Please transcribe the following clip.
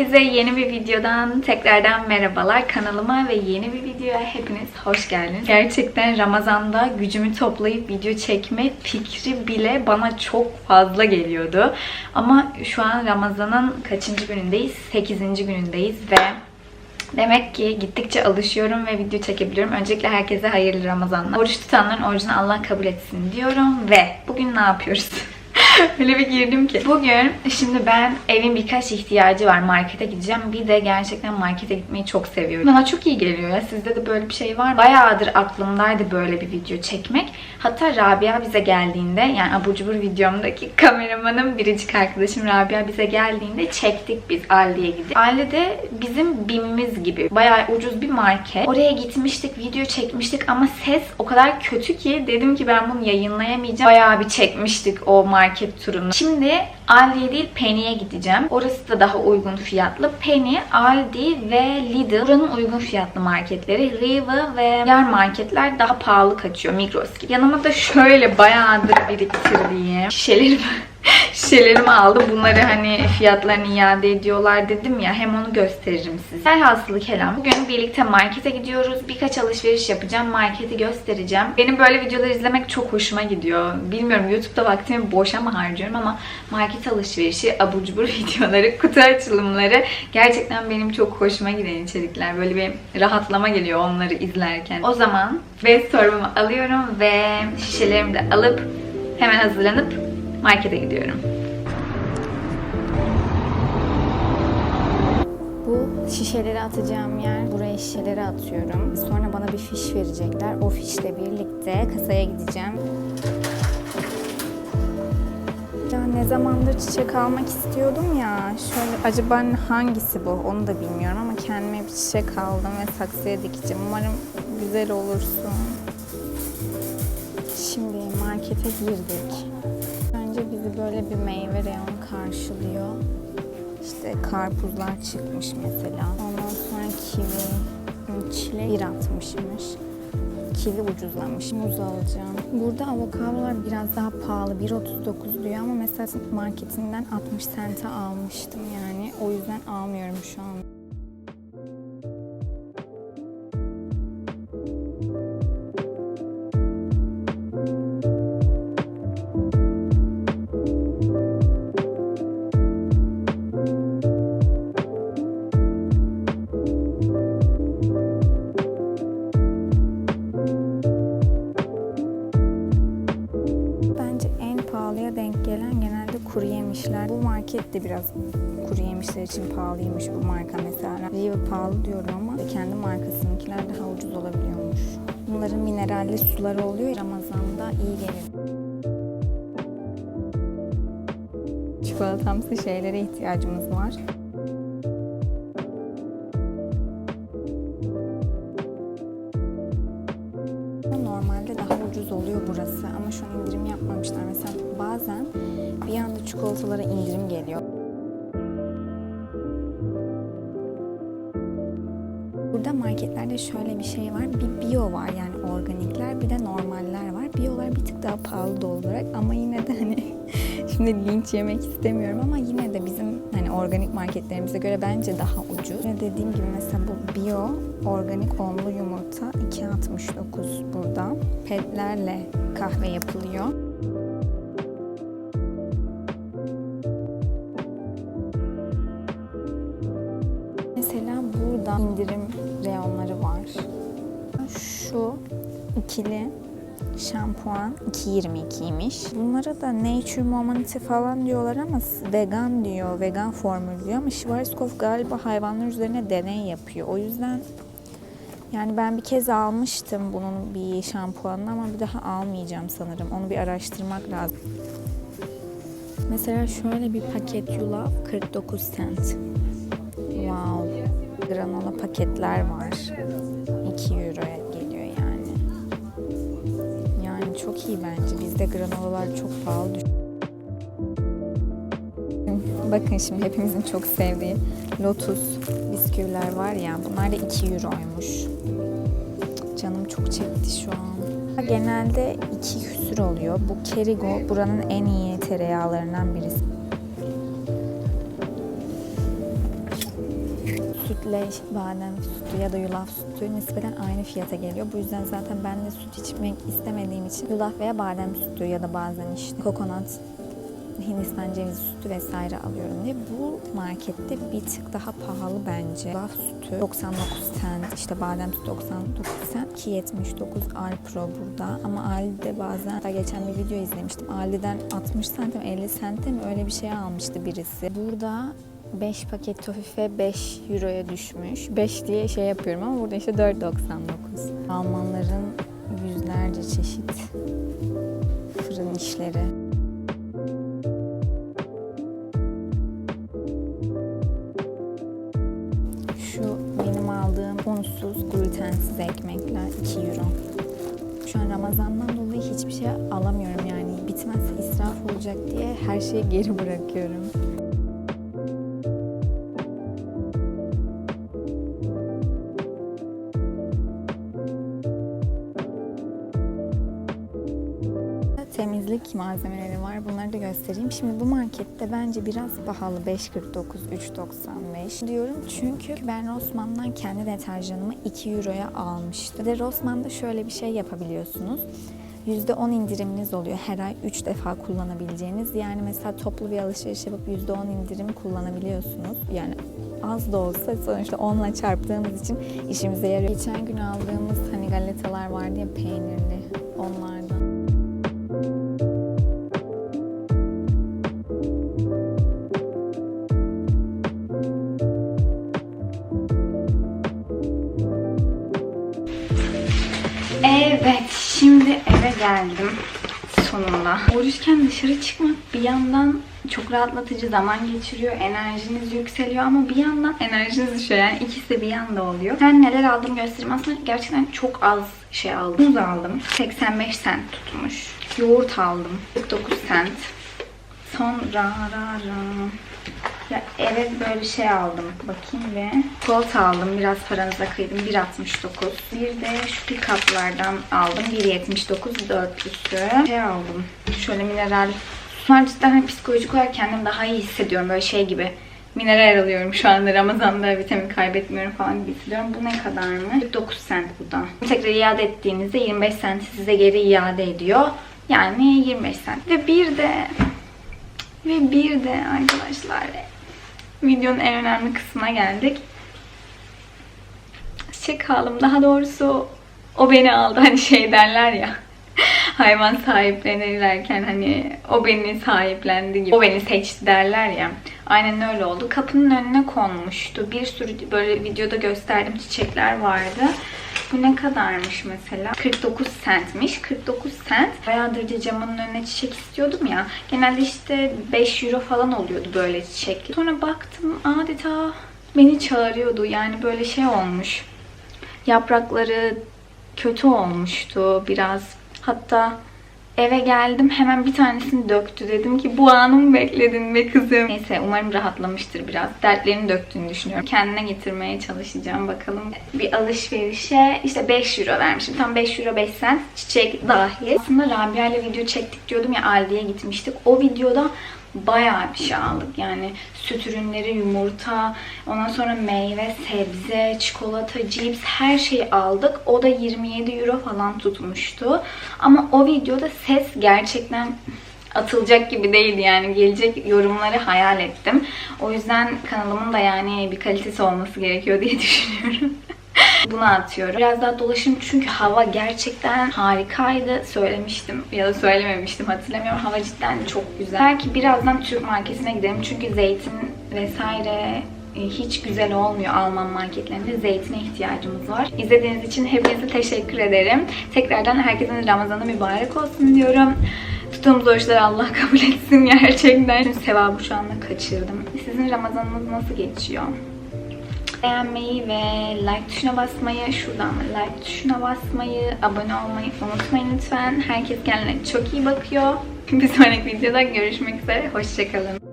Herkese yeni bir videodan tekrardan merhabalar. Kanalıma ve yeni bir videoya hepiniz hoş geldiniz. Gerçekten Ramazan'da gücümü toplayıp video çekme fikri bile bana çok fazla geliyordu. Ama şu an Ramazan'ın kaçıncı günündeyiz? 8. günündeyiz ve Demek ki gittikçe alışıyorum ve video çekebiliyorum. Öncelikle herkese hayırlı Ramazanlar. Oruç tutanların orucunu Allah kabul etsin diyorum ve bugün ne yapıyoruz? Öyle bir girdim ki. Bugün şimdi ben evin birkaç ihtiyacı var. Markete gideceğim. Bir de gerçekten markete gitmeyi çok seviyorum. Bana çok iyi geliyor ya. Sizde de böyle bir şey var? Bayağıdır aklımdaydı böyle bir video çekmek. Hatta Rabia bize geldiğinde yani abur cubur videomdaki kameramanım biricik arkadaşım Rabia bize geldiğinde çektik biz Aldi'ye gidip. Aldi'de bizim BİM'imiz gibi bayağı ucuz bir market. Oraya gitmiştik, video çekmiştik ama ses o kadar kötü ki dedim ki ben bunu yayınlayamayacağım. Bayağı bir çekmiştik o market turunu. Şimdi Aldi'ye değil Penny'e gideceğim. Orası da daha uygun fiyatlı. Penny, Aldi ve Lidl buranın uygun fiyatlı marketleri. Riva ve yer marketler daha pahalı kaçıyor. Migros gibi. Yanıma da şöyle bayağıdır biriktirdiğim şişelerimi şişelerimi aldım. Bunları hani fiyatlarını iade ediyorlar dedim ya. Hem onu gösteririm size. Velhasılı kelam. Bugün birlikte markete gidiyoruz. Birkaç alışveriş yapacağım. Marketi göstereceğim. Benim böyle videolar izlemek çok hoşuma gidiyor. Bilmiyorum YouTube'da vaktimi boşa mı harcıyorum ama market alışverişi, abur cubur videoları, kutu açılımları gerçekten benim çok hoşuma giden içerikler. Böyle bir rahatlama geliyor onları izlerken. O zaman bez torbamı alıyorum ve şişelerimi de alıp hemen hazırlanıp markete gidiyorum. Bu şişeleri atacağım yer. Buraya şişeleri atıyorum. Sonra bana bir fiş verecekler. O fişle birlikte kasaya gideceğim. Ya ne zamandır çiçek almak istiyordum ya. Şöyle acaba hangisi bu onu da bilmiyorum ama kendime bir çiçek aldım ve saksıya dikeceğim. Umarım güzel olursun. Şimdi markete girdik. Önce bizi böyle bir meyve reyonu karşılıyor. İşte karpuzlar çıkmış mesela. Ondan sonra kivi, çilek 1.60'mış. Kivi ucuzlamış. Muz alacağım. Burada avokadolar biraz daha pahalı. 1.39 diyor ama mesela marketinden 60 sente almıştım yani. O yüzden almıyorum şu an. De biraz kuru yemişler için pahalıymış bu marka mesela. Riva pahalı diyorum ama kendi markasınınkiler daha ucuz olabiliyormuş. Bunların mineralli suları oluyor. Ramazan'da iyi gelir. Çikolatamsı şeylere ihtiyacımız var. Normalde daha ucuz oluyor burası ama şu an indirim yapmamışlar. Mesela bazen bir anda çikolatalara indirim geliyor. Bir de normaller var. Biolar bir tık daha pahalı doğal olarak ama yine de hani şimdi linç yemek istemiyorum ama yine de bizim hani organik marketlerimize göre bence daha ucuz. Ve dediğim gibi mesela bu bio organik olumlu yumurta 2.69 burada. Petlerle kahve yapılıyor. Mesela burada indirim reyonları var. Şu ikili şampuan 2.22'ymiş. Bunlara da Nature Momanity falan diyorlar ama vegan diyor, vegan formül diyor ama Schwarzkopf galiba hayvanlar üzerine deney yapıyor. O yüzden yani ben bir kez almıştım bunun bir şampuanını ama bir daha almayacağım sanırım. Onu bir araştırmak lazım. Mesela şöyle bir paket yulaf 49 cent. Wow. Granola paketler var. 2 euroya iyi bence. Bizde granolalar çok pahalı. Bakın şimdi hepimizin çok sevdiği Lotus bisküviler var ya. Bunlar da 2 euroymuş. Canım çok çekti şu an. Genelde 2 küsür oluyor. Bu Kerigo buranın en iyi tereyağlarından birisi. Sütle badem sütü ya da yulaf sütü nispeten aynı fiyata geliyor. Bu yüzden zaten ben de süt içmek istemediğim için yulaf veya badem sütü ya da bazen işte kokonat Hindistan cevizi sütü vesaire alıyorum diye. Bu markette bir tık daha pahalı bence. Yulaf sütü 99 cent, işte badem sütü 99 cent ki 79 Alpro burada. Ama Aldi'de bazen, hatta geçen bir video izlemiştim. Aldi'den 60 centim 50 centim öyle bir şey almıştı birisi. Burada 5 paket tofife 5 euroya düşmüş. 5 diye şey yapıyorum ama burada işte 4.99. Almanların yüzlerce çeşit fırın işleri. Şu benim aldığım unsuz, glutensiz ekmekler 2 euro. Şu an Ramazan'dan dolayı hiçbir şey alamıyorum yani. Bitmezse israf olacak diye her şeyi geri bırakıyorum. Temizlik malzemeleri var. Bunları da göstereyim. Şimdi bu markette bence biraz pahalı. 5.49, 3.95 diyorum. Çünkü ben Rossmann'dan kendi deterjanımı 2 euroya almıştım. De Rossmann'da şöyle bir şey yapabiliyorsunuz. %10 indiriminiz oluyor. Her ay 3 defa kullanabileceğiniz. Yani mesela toplu bir alışveriş yapıp %10 indirim kullanabiliyorsunuz. Yani az da olsa sonuçta 10 ile çarptığımız için işimize yarıyor. Geçen gün aldığımız hani galetalar vardı ya peynirli onlardan. Eve geldim sonunda. Oruçken dışarı çıkmak bir yandan çok rahatlatıcı zaman geçiriyor, enerjiniz yükseliyor ama bir yandan enerjiniz düşüyor. Yani ikisi de bir yanda oluyor. Ben neler aldım göstereyim. Aslında gerçekten çok az şey aldım. Muz aldım. 85 cent tutmuş. Yoğurt aldım. 49 cent. Sonra ra ra ya eve böyle şey aldım. Bakayım ve çikolata aldım. Biraz paranıza kıydım. 1.69. Bir de şu pick-up'lardan aldım. 1.79 dörtlüsü. Şey aldım. Şöyle mineral. Bunlar cidden hani psikolojik olarak kendimi daha iyi hissediyorum. Böyle şey gibi. Mineral alıyorum şu anda Ramazan'da vitamin kaybetmiyorum falan gibi hissediyorum. Bu ne kadar mı? 49 cent bu da. Tekrar iade ettiğinizde 25 cent size geri iade ediyor. Yani 25 cent. Ve bir de ve bir de arkadaşlar videonun en önemli kısmına geldik. Çiçek aldım. Daha doğrusu o beni aldı. Hani şey derler ya. Hayvan sahiplenirlerken hani o beni sahiplendi gibi. O beni seçti derler ya. Aynen öyle oldu. Kapının önüne konmuştu. Bir sürü böyle videoda gösterdiğim çiçekler vardı. Bu ne kadarmış mesela? 49 centmiş. 49 cent. Bayağıdır camının önüne çiçek istiyordum ya. Genelde işte 5 euro falan oluyordu böyle çiçek. Sonra baktım adeta beni çağırıyordu. Yani böyle şey olmuş. Yaprakları kötü olmuştu biraz. Hatta eve geldim hemen bir tanesini döktü. Dedim ki bu anı mı bekledin be kızım? Neyse umarım rahatlamıştır biraz. Dertlerini döktüğünü düşünüyorum. Kendine getirmeye çalışacağım bakalım. Bir alışverişe işte 5 euro vermişim. Tam 5 euro 5 cent çiçek dahil. Aslında Rabia ile video çektik diyordum ya Aldi'ye gitmiştik. O videoda bayağı bir şey aldık. Yani süt ürünleri, yumurta, ondan sonra meyve, sebze, çikolata, cips her şeyi aldık. O da 27 euro falan tutmuştu. Ama o videoda ses gerçekten atılacak gibi değildi yani gelecek yorumları hayal ettim. O yüzden kanalımın da yani bir kalitesi olması gerekiyor diye düşünüyorum. Bunu atıyorum. Biraz daha dolaşım çünkü hava gerçekten harikaydı. Söylemiştim ya da söylememiştim hatırlamıyorum. Hava cidden çok güzel. Belki birazdan Türk marketine gidelim çünkü zeytin vesaire e, hiç güzel olmuyor Alman marketlerinde. Zeytine ihtiyacımız var. İzlediğiniz için hepinize teşekkür ederim. Tekrardan herkesin Ramazanı mübarek olsun diyorum. Tuttuğumuz oruçları Allah kabul etsin gerçekten. Sevabı şu anda kaçırdım. Sizin Ramazanınız nasıl geçiyor? Beğenmeyi ve like tuşuna basmayı, şuradan da like tuşuna basmayı, abone olmayı unutmayın lütfen. Herkes kendine çok iyi bakıyor. Bir sonraki videoda görüşmek üzere. Hoşçakalın.